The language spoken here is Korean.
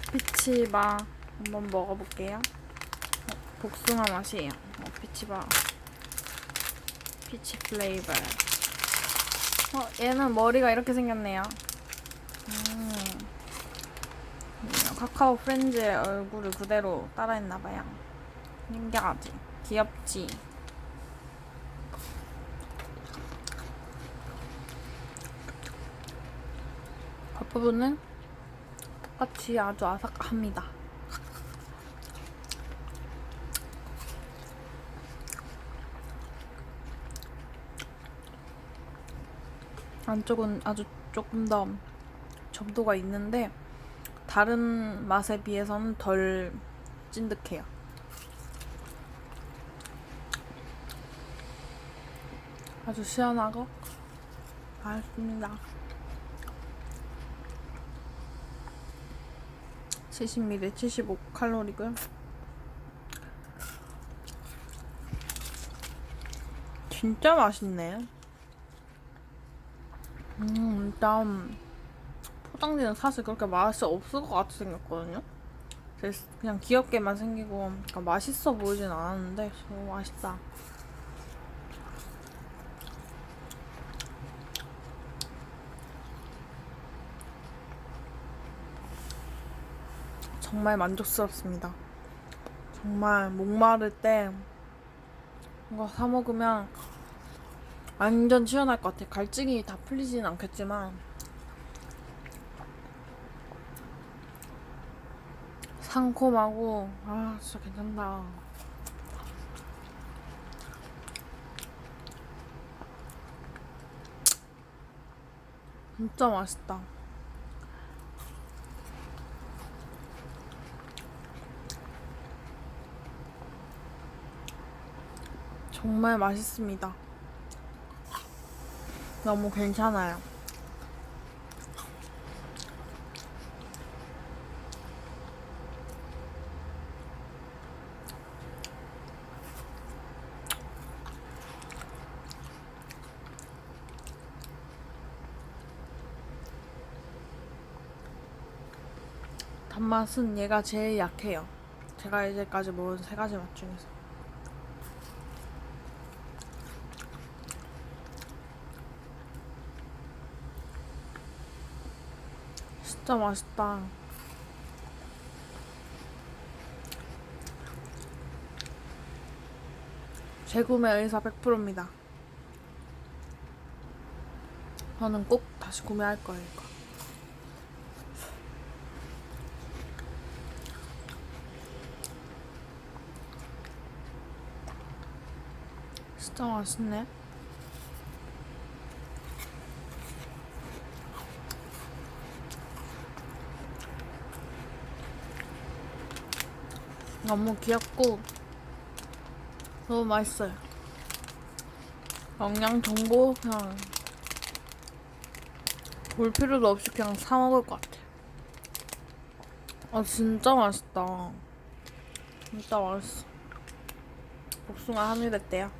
피치바 한번 먹어볼게요. 어, 복숭아 맛이에요. 어, 피치바. 피치 플레이버. 어, 얘는 머리가 이렇게 생겼네요. 음. 음, 카카오 프렌즈의 얼굴을 그대로 따라했나봐요. 신기하지? 귀엽지? 겉부분은 똑같이 아주 아삭합니다. 안쪽은 아주 조금 더 점도가 있는데 다른 맛에 비해서는 덜 찐득해요. 아주 시원하고 맛있습니다. 70ml 75칼로리고요. 진짜 맛있네. 음, 일단 포장지는 사실 그렇게 맛이 없을 것 같이 생겼거든요. 그냥 귀엽게만 생기고 그러니까 맛있어 보이진 않았는데 맛있다. 정말 만족스럽습니다. 정말 목마를 때 이거 사 먹으면 완전 시원할 것 같아. 갈증이 다 풀리진 않겠지만 상콤하고 아 진짜 괜찮다. 진짜 맛있다. 정말 맛있습니다. 너무 괜찮아요. 단맛은 얘가 제일 약해요. 제가 이제까지 먹은 세 가지 맛 중에서. 진짜 맛있다. 재구매 의사 100%입니다. 저는 꼭 다시 구매할 거예요, 이거. 진짜 맛있네. 너무 귀엽고 너무 맛있어요. 영양 정보 그냥 볼 필요도 없이 그냥 사 먹을 것 같아. 아 진짜 맛있다. 진짜 맛있어. 복숭아 한입 했대요.